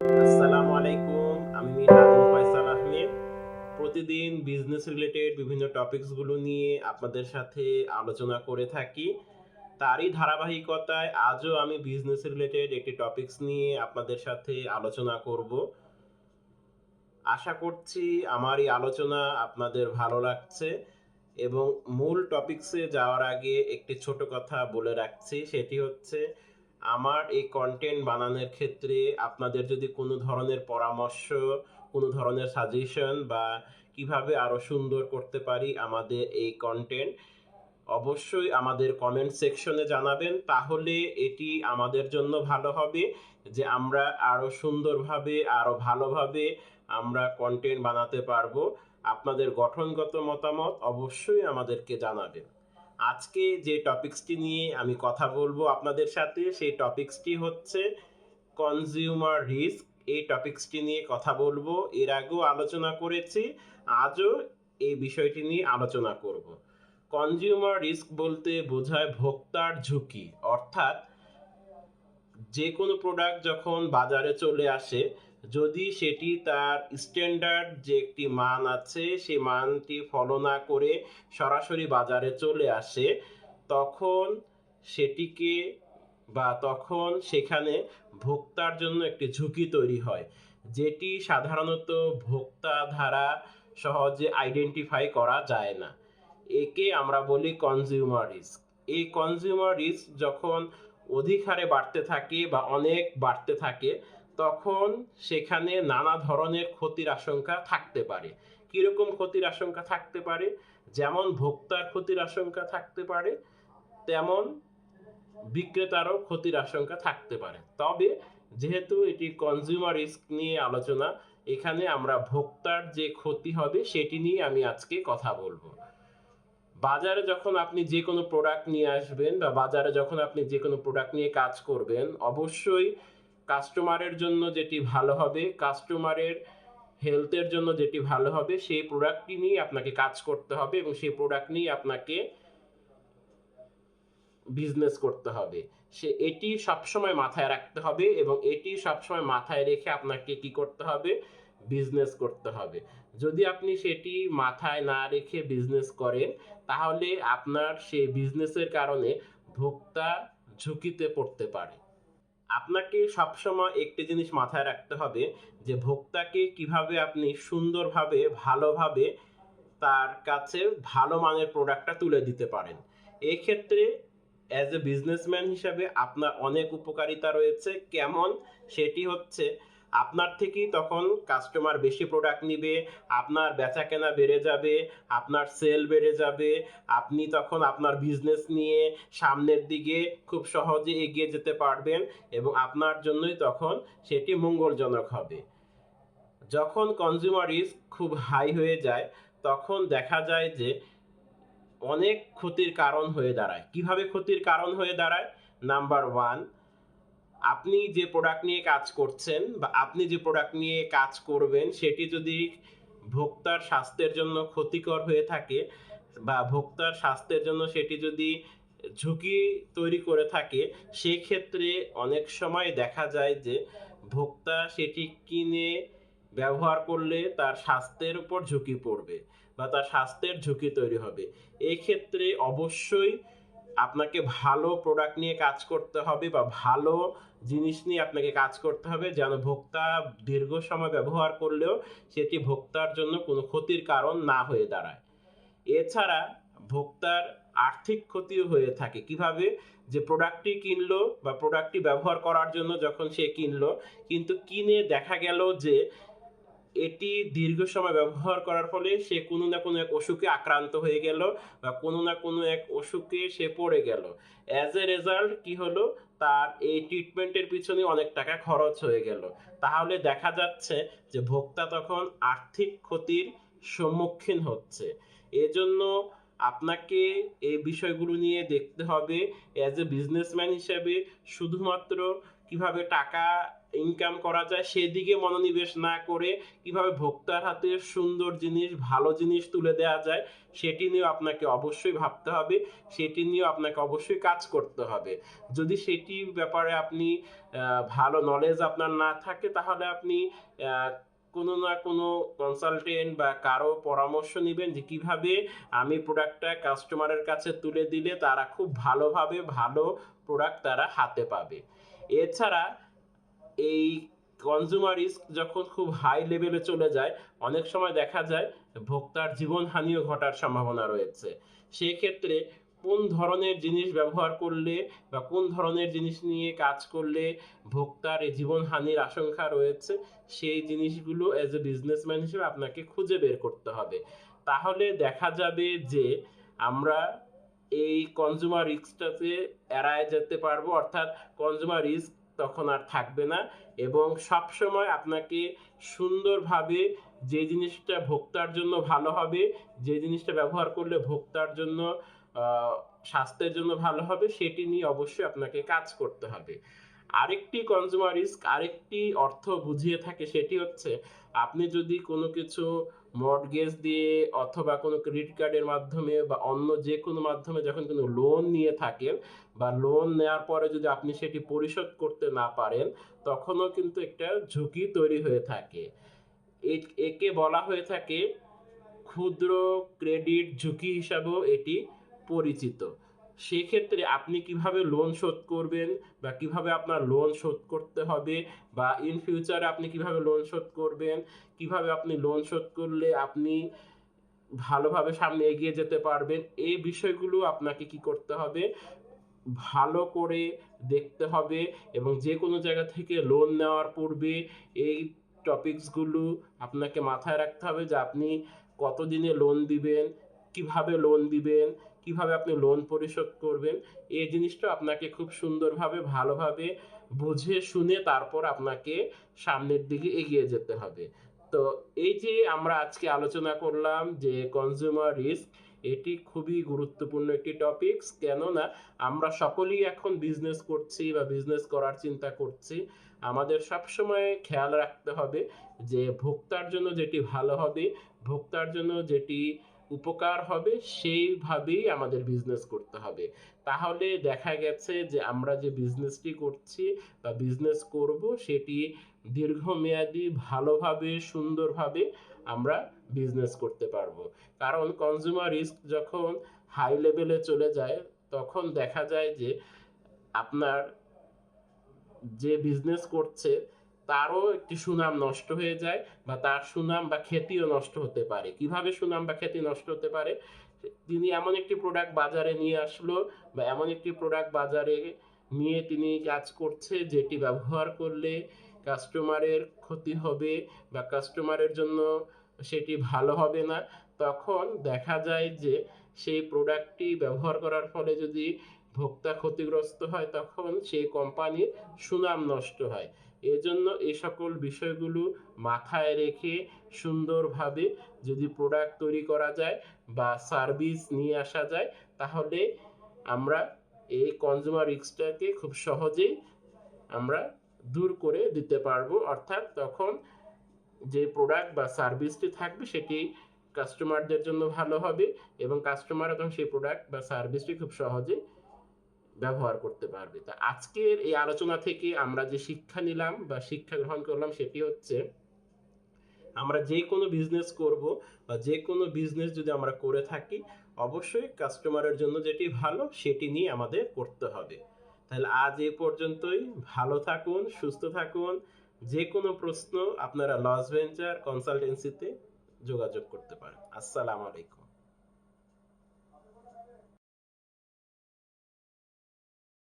আসসালামু আলাইকুম, আমি আদিল ফয়সাল আহমেদ। প্রতিদিন বিজনেস রিলেটেড বিভিন্ন টপিকসগুলো নিয়ে আপনাদের সাথে আলোচনা করে থাকি। তারই ধারাবাহিকতায় আজও আমি বিজনেস রিলেটেড একটি টপিকস নিয়ে আপনাদের সাথে আলোচনা করব। আশা করছি আমার এই আলোচনা আপনাদের ভালো লাগছে এবং মূল টপিকসে যাওয়ার আগে একটি ছোট কথা বলে রাখছি, সেটি হচ্ছে আমার এই কন্টেন্ট বানানোর ক্ষেত্রে আপনাদের যদি কোনো ধরনের পরামর্শ, কোনো ধরনের সাজেশন বা কীভাবে আরও সুন্দর করতে পারি আমাদের এই কন্টেন্ট অবশ্যই আমাদের কমেন্ট সেকশনে জানাবেন। তাহলে এটি আমাদের জন্য ভালো হবে যে আমরা আরও সুন্দরভাবে, আরও ভালোভাবে আমরা কন্টেন্ট বানাতে পারব। আপনাদের গঠনগত মতামত অবশ্যই আমাদেরকে জানাবেন। আজকে যে টপিকসটি নিয়ে আমি কথা বলব আপনাদের সাথে, সেই টপিকসটি হচ্ছে কনজিউমার রিস্ক এই টপিকসটি নিয়ে কথা বলব। এর আগেও আলোচনা করেছি, আজও এই বিষয়টি নিয়ে আলোচনা করব। কনজিউমার রিস্ক বলতে বোঝায় ভোক্তার ঝুঁকি। অর্থাৎ যে কোনো প্রোডাক্ট যখন বাজারে চলে আসে যদি সেটি তার স্ট্যান্ডার্ড যে একটি মান আছে সেই মানটি ফলো না করে সরাসরি বাজারে চলে আসে, তখন সেটিকে বা তখন সেখানে ভোক্তার জন্য একটি ঝুঁকি তৈরি হয়, যেটি সাধারণত ভোক্তা দ্বারা সহজে আইডেন্টিফাই করা যায় না। একে আমরা বলি কনজিউমার রিস্ক এই কনজিউমার রিস্ক যখন অধিক হারে বাড়তে থাকে বা অনেক বাড়তে থাকে তখন সেখানে নানা ধরনের ক্ষতির আশঙ্কা থাকতে পারে। কীরকম ক্ষতির আশঙ্কা থাকতে পারে? যেমন ভোক্তার ক্ষতির আশঙ্কা থাকতে পারে, তেমন বিক্রেতারও ক্ষতির আশঙ্কা থাকতে পারে। তবে যেহেতু এটি কনজিউমার রিস্ক নিয়ে আলোচনা, এখানে আমরা ভোক্তার যে ক্ষতি হবে সেটি নিয়ে আমি আজকে কথা বলব। বাজারে যখন আপনি যে কোনো প্রোডাক্ট নিয়ে আসবেন বা বাজারে যখন আপনি যে কোনো প্রোডাক্ট নিয়ে কাজ করবেন, অবশ্যই কাস্টমারের জন্য যেটি ভালো হবে কাস্টমারের হেলথের জন্য যেটি ভালো হবে, সেই প্রোডাক্টটি নিয়ে আপনাকে কাজ করতে হবে এবং সেই প্রোডাক্ট নিয়ে আপনাকে বিজনেস করতে হবে। সে, এটি সবসময় মাথায় রাখতে হবে এবং এটি সবসময় মাথায় রেখে আপনাকে কি করতে হবে? বিজনেস করতে হবে। যদি আপনি সেটি মাথায় না রেখে বিজনেস করেন, তাহলে আপনার সেই বিজনেসের কারণে ভোক্তা ঝুঁকিতে পড়তে পারে। আপনাকে সবসময় একটি জিনিস মাথায় রাখতে হবে যে ভোক্তাকে কীভাবে আপনি সুন্দরভাবে, ভালোভাবে তার কাছে ভালো মানের প্রোডাক্টটা তুলে দিতে পারেন। এক্ষেত্রে অ্যাজ এ বিজনেসম্যান হিসাবে আপনার অনেক উপকারিতা রয়েছে। কেমন? সেটি হচ্ছে আপনার থেকেই তখন কাস্টমার বেশি প্রোডাক্ট নিবে, আপনার বেচা কেনা বেড়ে যাবে, আপনার সেল বেড়ে যাবে, আপনি তখন আপনার বিজনেস নিয়ে সামনের দিকে খুব সহজে এগিয়ে যেতে পারবেন এবং আপনার জন্যই তখন সেটি মঙ্গলজনক হবে। যখন কনজিউমার রিস্ক খুব হাই হয়ে যায়, তখন দেখা যায় যে অনেক ক্ষতির কারণ হয়ে দাঁড়ায়। কীভাবে ক্ষতির কারণ হয়ে দাঁড়ায়? নাম্বার ওয়ান আপনি যে প্রোডাক্ট নিয়ে কাজ করছেন বা আপনি যে প্রোডাক্ট নিয়ে কাজ করবেন, সেটি যদি ভোক্তার স্বাস্থ্যের জন্য ক্ষতিকর হয়ে থাকে বা ভোক্তার স্বাস্থ্যের জন্য সেটি যদি ঝুঁকি তৈরি করে থাকে সেই ক্ষেত্রে অনেক সময় দেখা যায় যে ভোক্তা সেটি কিনে ব্যবহার করলে তার স্বাস্থ্যের উপর ঝুঁকি পড়বে বা তার স্বাস্থ্যের ঝুঁকি তৈরি হবে। এক্ষেত্রে অবশ্যই আপনাকে ভালো প্রোডাক্ট নিয়ে কাজ করতে হবে বা ভালো জিনিস নিয়ে আপনাকে কাজ করতে হবে, যেন ভোক্তা দীর্ঘ সময় ব্যবহার করলেও সেটি ভোক্তার জন্য কোনো ক্ষতির কারণ না হয়ে দাঁড়ায়। এছাড়া ভোক্তার আর্থিক ক্ষতিও হয়ে থাকে। কীভাবে? যে প্রোডাক্টটি কিনলো বা প্রোডাক্টটি ব্যবহার করার জন্য যখন সে কিনলো, কিন্তু কিনে দেখা গেল যে এটি দীর্ঘ সময় ব্যবহার করার ফলে সে কোনো না কোনো এক অসুখে আক্রান্ত হয়ে গেল বা কোনো না কোনো এক অসুখে সে পড়ে গেল। অ্যাজ এ রেজাল্ট কি হলো? তার এই ট্রিটমেন্টের পিছনে অনেক টাকা খরচ হয়ে গেল। তাহলে দেখা যাচ্ছে যে ভোক্তা তখন আর্থিক ক্ষতির সম্মুখীন হচ্ছে। এজন্য আপনাকে এই বিষয়গুলো নিয়ে দেখতে হবে। অ্যাজ এ বিজনেসম্যান হিসেবে শুধুমাত্র কীভাবে টাকা ইনকাম করা যায়, সেদিকে মনোনিবেশ না করে কীভাবে ভোক্তার হাতে সুন্দর জিনিস, ভালো জিনিস তুলে দেওয়া যায়, সেটি নিয়েও আপনাকে অবশ্যই ভাবতে হবে, সেটি নিয়েও আপনাকে অবশ্যই কাজ করতে হবে। যদি সেটি ব্যাপারে আপনি ভালো নলেজ আপনার না থাকে, তাহলে আপনি কোনো না কোনো কনসালটেন্ট বা কারও পরামর্শ নেবেন যে কীভাবে আমি প্রোডাক্টটা কাস্টমারের কাছে তুলে দিলে তারা খুব ভালোভাবে ভালো প্রোডাক্ট তারা হাতে পাবে। এছাড়া এই কনজিউমার রিস্ক যখন খুব হাই লেভেলে চলে যায়, অনেক সময় দেখা যায় ভোক্তার জীবনহানিও ঘটার সম্ভাবনা রয়েছে। সেক্ষেত্রে কোন ধরনের জিনিস ব্যবহার করলে বা কোন ধরনের জিনিস নিয়ে কাজ করলে ভোক্তার এই জীবনহানির আশঙ্কা রয়েছে, সেই জিনিসগুলো অ্যাজ এ বিজনেসম্যান হিসেবে আপনাকে খুঁজে বের করতে হবে। তাহলে দেখা যাবে যে আমরা এই কনজিউমার রিস্কটাতে এড়ায় যেতে পারব, অর্থাৎ কনজিউমার রিস্ক তখন আর থাকবে না এবং সব সময় আপনাকে সুন্দরভাবে যে জিনিসটা ভোক্তার জন্য ভালো হবে, যে জিনিসটা ব্যবহার করলে ভোক্তার জন্য স্বাস্থ্যের জন্য ভালো হবে, সেটি নিয়ে অবশ্যই আপনাকে কাজ করতে হবে। আরেকটি কনজিউমার রিস্ক আরেকটি অর্থ বুঝিয়ে থাকে সেটি হচ্ছে, আপনি যদি কোনো কিছু মর্টগেজ দিয়ে অথবা কোনো ক্রেডিট কার্ডের মাধ্যমে বা অন্য যে কোনো মাধ্যমে যখন কোনো লোন নিয়ে থাকেন বা লোন নেওয়ার পরে যদি আপনি সেটি পরিশোধ করতে না পারেন, তখনও কিন্তু একটা ঝুঁকি তৈরি হয়ে থাকে। একে বলা হয়ে থাকে ক্ষুদ্র ক্রেডিট ঝুঁকি হিসাবেও এটি পরিচিত। সেক্ষেত্রে আপনি কীভাবে লোন শোধ করবেন বা কীভাবে আপনার লোন শোধ করতে হবে বা ইন ফিউচারে আপনি কীভাবে লোন শোধ করবেন, কীভাবে আপনি লোন শোধ করলে আপনি ভালোভাবে সামনে এগিয়ে যেতে পারবেন, এই বিষয়গুলো আপনাকে কি করতে হবে? ভালো করে দেখতে হবে এবং যে কোনো জায়গা থেকে লোন নেওয়ার পূর্বে এই টপিকসগুলো আপনাকে মাথায় রাখতে হবে যে আপনি কতদিনে লোন দিবেন, কীভাবে লোন দিবেন কীভাবে আপনি লোন পরিশোধ করবেন, এই জিনিসটা আপনাকে খুব সুন্দরভাবে, ভালোভাবে বুঝে শুনে তারপর আপনাকে সামনের দিকে এগিয়ে যেতে হবে। তো এই যে আমরা আজকে আলোচনা করলাম যে কনজিউমার রিস্ক এটি খুবই গুরুত্বপূর্ণ একটি টপিকস কেননা আমরা সকলেই এখন বিজনেস করছি বা বিজনেস করার চিন্তা করছি। আমাদের সবসময় খেয়াল রাখতে হবে যে ভোক্তার জন্য যেটি ভালো হবে, ভোক্তার জন্য যেটি উপকার হবে, সেইভাবেই আমাদের বিজনেস করতে হবে। তাহলে দেখা গেছে যে আমরা যে বিজনেসটি করছি বা বিজনেস করব, সেটি দীর্ঘমেয়াদী ভালোভাবে, সুন্দরভাবে আমরা বিজনেস করতে পারব। কারণ কনজিউমার রিস্ক যখন হাই লেভেলে চলে যায়, তখন দেখা যায় যে আপনার যে বিজনেস করছে তারও একটি সুনাম নষ্ট হয়ে যায় বা তার সুনাম বা খ্যাতিও নষ্ট হতে পারে। কীভাবে সুনাম বা খ্যাতি নষ্ট হতে পারে? তিনি এমন একটি প্রোডাক্ট বাজারে নিয়ে আসলো বা এমন একটি প্রোডাক্ট বাজারে নিয়ে তিনি কাজ করছে যেটি ব্যবহার করলে কাস্টমারের ক্ষতি হবে বা কাস্টমারের জন্য সেটি ভালো হবে না। তখন দেখা যায় যে সেই প্রোডাক্টটি ব্যবহার করার ফলে যদি ভোক্তা ক্ষতিগ্রস্ত হয় তখন সেই কোম্পানির সুনাম নষ্ট হয়। এজন্য এই সকল বিষয়গুলো মাথায় রেখে সুন্দরভাবে যদি প্রোডাক্ট তৈরি করা যায় বা সার্ভিস নিয়ে আসা যায়, তাহলে আমরা এই কনজিউমার রিস্কটাকে খুব সহজেই আমরা দূর করে দিতে পারব। অর্থাৎ তখন যে প্রোডাক্ট বা সার্ভিসটি থাকবে, সেটি কাস্টমারদের জন্য ভালো হবে এবং কাস্টমার তখন সেই প্রোডাক্ট বা সার্ভিসটি খুব সহজে ব্যবহার করতে পারবে। তা আজকের এই আলোচনা থেকে আমরা যে শিক্ষা নিলাম বা শিক্ষা গ্রহণ করলাম সেটি হচ্ছে, আমরা যে কোনো বিজনেস করব বা যে কোনো বিজনেস যদি আমরা করে থাকি, অবশ্যই কাস্টমারের জন্য যেটি ভালো সেটি নিয়ে আমাদের করতে হবে। তাহলে আজ এ পর্যন্তই। ভালো থাকুন, সুস্থ থাকুন। যে কোনো প্রশ্ন আপনারা লস ভেঞ্চার কনসালটেন্সিতে যোগাযোগ করতে পারেন। আসসালামু আলাইকুম।